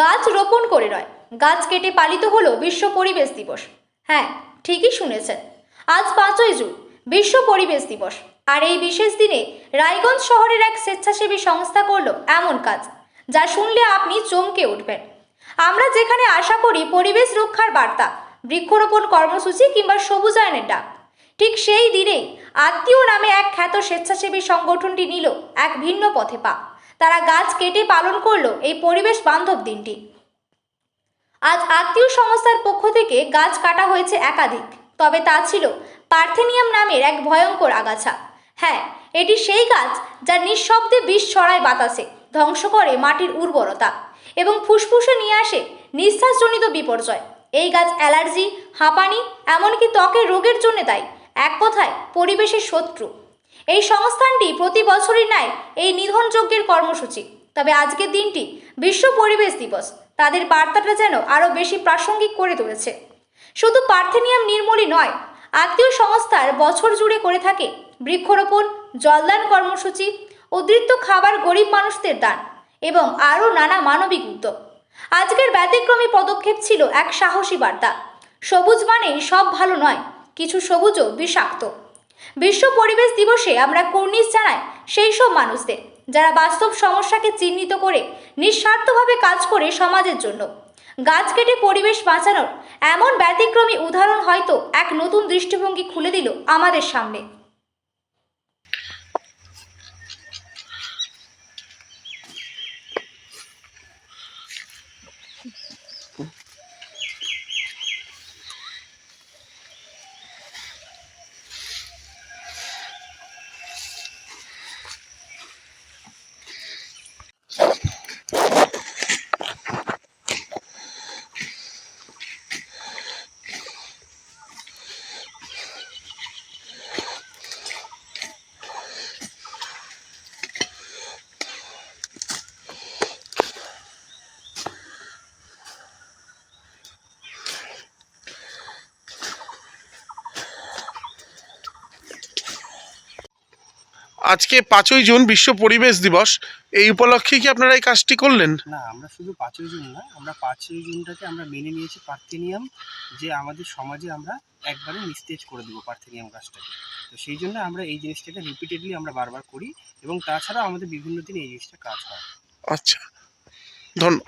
গাছ রোপণ করে নয়। গাছ কেটে পালিত হলো বিশ্ব পরিবেশ দিবস। হ্যাঁ ঠিকই শুনেছেন। আজ পাঁচই জুন, বিশ্ব পরিবেশ দিবস। আর এই বিশেষ দিনে রায়গঞ্জ শহরের এক স্বেচ্ছাসেবী সংস্থা করল এমন কাজ, যা শুনলে আপনি চমকে উঠবেন। আমরা যেখানে আশা করি পরিবেশ রক্ষার বার্তা, বৃক্ষরোপণ কর্মসূচি কিংবা সবুজায়নের ডাক, ঠিক সেই দিনেই আত্মীয় নামে এক খ্যাত স্বেচ্ছাসেবী সংগঠনটি নিল এক ভিন্ন পথে পা। তারা গাছ কেটে পালন করল এই পরিবেশ বান্ধব দিনটি। আজ আত্মীয় সংস্থার পক্ষ থেকে গাছ কাটা হয়েছে একাধিক, তবে তা ছিল পার্থেনিয়াম নামের এক ভয়ঙ্কর আগাছা। হ্যাঁ এটি সেই গাছ যা নিঃশব্দে বিষ ছড়ায় বাতাসে, ধ্বংস করে মাটির উর্বরতা এবং ফুসফুসে নিয়ে আসে নিঃশ্বাসজনিত বিপর্যয়। এই গাছ অ্যালার্জি, হাঁপানি, এমনকি ত্বকের রোগের জন্য দায়ী। এক কথায়, পরিবেশের শত্রু। এই সংস্থানটি প্রতি বছরই নেয় এই নিধনযজ্ঞের কর্মসূচি। তবে আজকের দিনটি বিশ্ব পরিবেশ দিবস। তাদের বার্তাটা যেন আরও বেশি প্রাসঙ্গিক করে তুলেছে। শুধু পার্থেনিয়াম নির্মূলই নয়, আত্মীয় সংস্থার বছর জুড়ে করে থাকে বৃক্ষরোপণ, জলদান কর্মসূচি, উদ্বৃত্ত খাবার গরিব মানুষদের দান এবং আরও নানা মানবিক উদ্যোগ। আজকের ব্যতিক্রমী পদক্ষেপ ছিল এক সাহসী বার্তা। সবুজ মানেই সব ভালো নয়, কিছু সবুজও বিষাক্ত। বিশ্ব পরিবেশ দিবসে আমরা কর্নিশ জানাই সেই সব মানুষদের, যারা বাস্তব সমস্যাকে চিহ্নিত করে নিঃস্বার্থভাবে কাজ করে সমাজের জন্য। গাছ কেটে পরিবেশ বাঁচানোর এমন ব্যতিক্রমী উদাহরণ হয়তো এক নতুন দৃষ্টিভঙ্গি খুলে দিল আমাদের সামনে। আজকে পাঁচই জুন বিশ্ব পরিবেশ দিবস এই উপলক্ষে কি আপনারা এই কাজটি করলেন? না আমরা শুধু পাঁচই জুন না আমরা পাঁচই জুনটাকে আমরা মেনে নিয়েছি পার্থেনিয়াম যে আমাদের সমাজে আমরা একবারে নিস্তেজ করে দেবো পার্থেনিয়াম গাছটাকে। তো সেই জন্য আমরা এই জিনিসটাকে রিপিটেডলি আমরা বারবার করি এবং তাছাড়া আমাদের বিভিন্ন দিন এই জিনিসটা কাজ হয়। আচ্ছা ধন্য